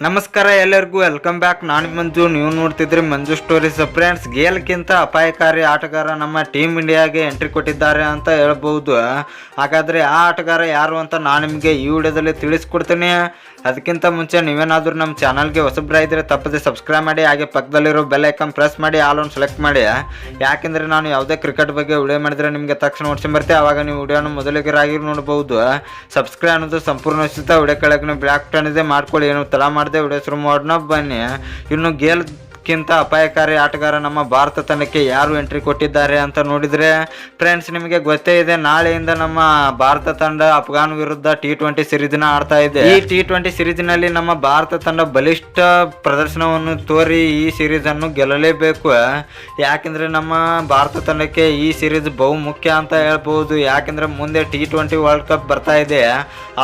ನಮಸ್ಕಾರ ಎಲ್ಲರಿಗೂ welcome back ನಾನು ಮಂಜು, ನೀವು ನೋಡ್ತಿದ್ರಿ ಮಂಜು ಸ್ಟೋರೀಸ್ ಫ್ರೆಂಡ್ಸ್ ಗೇಲ್ಗಿಂತ ಅಪಾಯಕಾರಿ ಆಟಗಾರ ನಮ್ಮ ಟೀಮ್ ಇಂಡಿಯಾಗೆ ಎಂಟ್ರಿ ಕೊಟ್ಟಿದ್ದಾರೆ ಅಂತ ಹೇಳ್ಬೋದು. ಹಾಗಾದರೆ ಆ ಆಟಗಾರ ಯಾರು ಅಂತ ನಾನು ನಿಮಗೆ ಈ ವಿಡಿಯೋದಲ್ಲಿ ತಿಳಿಸ್ಕೊಡ್ತೀನಿ. ಅದಕ್ಕಿಂತ ಮುಂಚೆ ನೀವೇನಾದರೂ ನಮ್ಮ ಚಾನಲ್ಗೆ ಹೊಸಬ್ರ ಇದ್ದರೆ ತಪ್ಪದೆ ಸಬ್ಸ್ಕ್ರೈಬ್ ಮಾಡಿ, ಹಾಗೆ ಪಕ್ಕದಲ್ಲಿರೋ ಬೆಲ್ ಪ್ರೆಸ್ ಮಾಡಿ ಆಲ್ ಒಂದು ಸೆಲೆಕ್ಟ್ ಮಾಡಿ. ಯಾಕೆಂದರೆ ನಾನು ಯಾವುದೇ ಕ್ರಿಕೆಟ್ ಬಗ್ಗೆ ವಿಡಿಯೋ ಮಾಡಿದರೆ ನಿಮಗೆ ತಕ್ಷಣ ನೋಡ್ಕೊಂಬರ್ತೆ ಆವಾಗ ನೀವು ವಿಡಿಯೋನ ಮೊದಲಿಗರಾಗಿ ನೋಡ್ಬೋದು. ಸಬ್ಸ್ಕ್ರೈಬ್ ಅನ್ನೋದು ಸಂಪೂರ್ಣ ಉಚಿತ ವಿಡಿಯೋ ಕೆಳಗಿನ ಬ್ಲ್ಯಾಕ್ ಟನ್ ಇದೆ. ಮಾಡ್ಕೊಳ್ಳಿ. ಏನು ತಡ ಮಾಡದೆ ವಿಡಿಯೋ ಶುರು ಮಾಡೋಣ ಬನ್ನಿ. ಇನ್ನು ಗೆಲ್ಕಿಂತ ಅಪಾಯಕಾರಿ ಆಟಗಾರ ನಮ್ಮ ಭಾರತ ತಂಡಕ್ಕೆ ಯಾರು ಎಂಟ್ರಿ ಕೊಟ್ಟಿದ್ದಾರೆ ಅಂತ ನೋಡಿದರೆ ಫ್ರೆಂಡ್ಸ್ ನಿಮಗೆ ಗೊತ್ತೇ ಇದೆ, ನಾಳೆಯಿಂದ ನಮ್ಮ ಭಾರತ ತಂಡ ಅಫ್ಘಾನ್ ವಿರುದ್ಧ ಟಿ ಟ್ವೆಂಟಿ ಸಿರೀಸ್ನ ಆಡ್ತಾ ಇದೆ. ಈ ಟಿ ಟ್ವೆಂಟಿ ಸಿರೀಸ್ನಲ್ಲಿ ನಮ್ಮ ಭಾರತ ತಂಡ ಬಲಿಷ್ಠ ಪ್ರದರ್ಶನವನ್ನು ತೋರಿ ಈ ಸಿರೀಸ್ ಅನ್ನು ಗೆಲ್ಲಲೇಬೇಕು. ಯಾಕೆಂದ್ರೆ ನಮ್ಮ ಭಾರತ ತಂಡಕ್ಕೆ ಈ ಸಿರೀಸ್ ಬಹು ಮುಖ್ಯ ಅಂತ ಹೇಳ್ಬೋದು. ಯಾಕೆಂದ್ರೆ ಮುಂದೆ ಟಿ ಟ್ವೆಂಟಿ ವರ್ಲ್ಡ್ ಕಪ್ ಬರ್ತಾ ಇದೆ.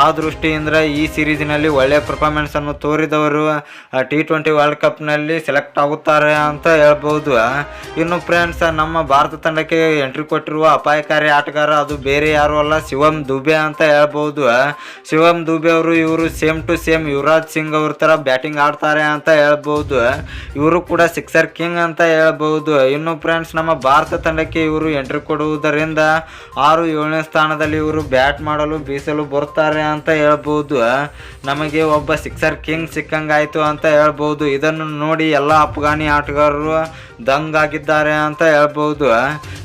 ಆ ದೃಷ್ಟಿಯಿಂದ ಈ ಸಿರೀಸ್ನಲ್ಲಿ ಒಳ್ಳೆಯ ಪರ್ಫಾರ್ಮೆನ್ಸ್ ಅನ್ನು ತೋರಿದವರು ಟಿ ಟ್ವೆಂಟಿ ವರ್ಲ್ಡ್ ಕಪ್ನಲ್ಲಿ ಸೆಲೆಕ್ಟ್ ಆಗುತ್ತಾರೆ ಅಂತ ಹೇಳ್ಬೋದು ಇನ್ನು ಫ್ರೆಂಡ್ಸ್ ನಮ್ಮ ಭಾರತ ತಂಡಕ್ಕೆ ಎಂಟ್ರಿ ಕೊಟ್ಟಿರುವ ಅಪಾಯಕಾರಿ ಆಟಗಾರ ಅದು ಬೇರೆ ಯಾರು ಅಲ್ಲ ಶಿವಮ್ ದುಬೆ ಅಂತ ಹೇಳ್ಬೋದು ಶಿವಮ್ ದುಬೆ ಅವರು ಇವರು same to same Yuvraj Singh ಅವ್ರ ಥರ ಬ್ಯಾಟಿಂಗ್ ಆಡ್ತಾರೆ ಅಂತ ಹೇಳ್ಬೋದು ಇವರು ಕೂಡ ಸಿಕ್ಸರ್ ಕಿಂಗ್ ಅಂತ ಹೇಳ್ಬೋದು ಇನ್ನು ಫ್ರೆಂಡ್ಸ್ ನಮ್ಮ ಭಾರತ ತಂಡಕ್ಕೆ ಇವರು ಎಂಟ್ರಿ ಕೊಡುವುದರಿಂದ ಆರು ಏಳನೇ ಸ್ಥಾನದಲ್ಲಿ ಇವರು ಬ್ಯಾಟ್ ಮಾಡಲು, ಬೀಸಲು ಬರ್ತಾರೆ ಅಂತ ಹೇಳ್ಬೋದು ನಮಗೆ ಒಬ್ಬ ಸಿಕ್ಸರ್ ಕಿಂಗ್ ಸಿಕ್ಕಂಗಾಯಿತು ಅಂತ ಹೇಳ್ಬೋದು, ಇದನ್ನು ನೋಡಿ ಎಲ್ಲ ಅಫ್ಘಾನಿ ಆಟಗಾರರು ದಂಗಾಗಿದ್ದಾರೆ ಅಂತ ಹೇಳ್ಬೋದು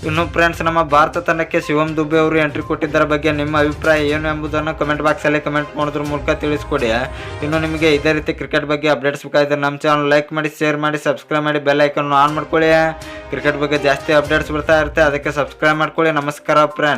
ಇನ್ನು ಫ್ರೆಂಡ್ಸ್ ನಮ್ಮ ಭಾರತ ತಂಡಕ್ಕೆ ಶಿವಮ್ ದುಬೆ ಅವರು ಎಂಟ್ರಿ ಕೊಟ್ಟಿದ್ದರ ಬಗ್ಗೆ ನಿಮ್ಮ ಅಭಿಪ್ರಾಯ ಏನು ಎಂಬುದನ್ನು ಕಮೆಂಟ್ ಬಾಕ್ಸಲ್ಲಿ ಕಮೆಂಟ್ ಮಾಡೋದ್ರ ಮೂಲಕ ತಿಳಿಸ್ಕೊಡಿ. ಇನ್ನು ನಿಮಗೆ ಇದೇ ರೀತಿ ಕ್ರಿಕೆಟ್ ಬಗ್ಗೆ ಅಪ್ಡೇಟ್ಸ್ ಬೇಕಾದ್ರೆ ನಮ್ಮ ಚಾನಲ್ ಲೈಕ್ ಮಾಡಿ ಶೇರ್ ಮಾಡಿ ಸಬ್ಸ್ಕ್ರೈಬ್ ಮಾಡಿ ಬೆಲ್ ಐಕನ್ ಆನ್ ಮಾಡ್ಕೊಳ್ಳಿ. ಕ್ರಿಕೆಟ್ ಬಗ್ಗೆ ಜಾಸ್ತಿ ಅಪ್ಡೇಟ್ಸ್ ಬರ್ತಾ ಇರುತ್ತೆ, ಅದಕ್ಕೆ ಸಬ್ಸ್ಕ್ರೈಬ್ ಮಾಡ್ಕೊಳ್ಳಿ. ನಮಸ್ಕಾರ ಫ್ರೆಂಡ್